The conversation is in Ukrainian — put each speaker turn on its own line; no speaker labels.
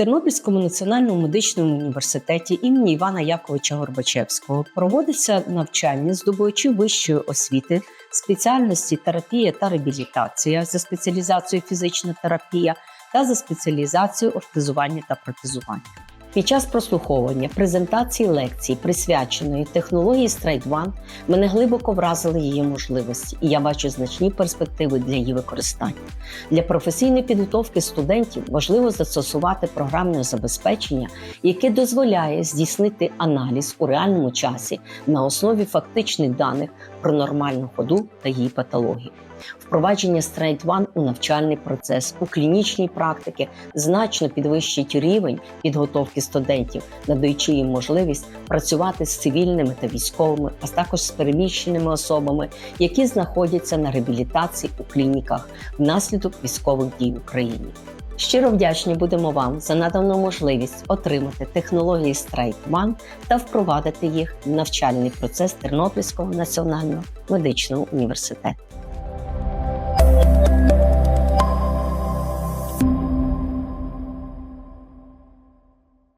Тернопільському національному медичному університеті імені Івана Яковича Горбачевського проводиться навчання здобувачів вищої освіти, спеціальності терапія та реабілітація за спеціалізацією фізична терапія та за спеціалізацією ортезування та протезування. Під час прослуховування презентації лекції, присвяченої технології Straight One, мене глибоко вразили її можливості, і я бачу значні перспективи для її використання. Для професійної підготовки студентів важливо застосувати програмне забезпечення, яке дозволяє здійснити аналіз у реальному часі на основі фактичних даних про нормальну ходу та її патологію. Впровадження Straight One у навчальний процес у клінічній практики значно підвищить рівень підготовки студентів, надаючи їм можливість працювати з цивільними та військовими, а також з переміщеними особами, які знаходяться на реабілітації у клініках внаслідок військових дій в Україні. Щиро вдячні будемо вам за надану можливість отримати технології One та впровадити їх в навчальний процес Тернопільського національного медичного університету.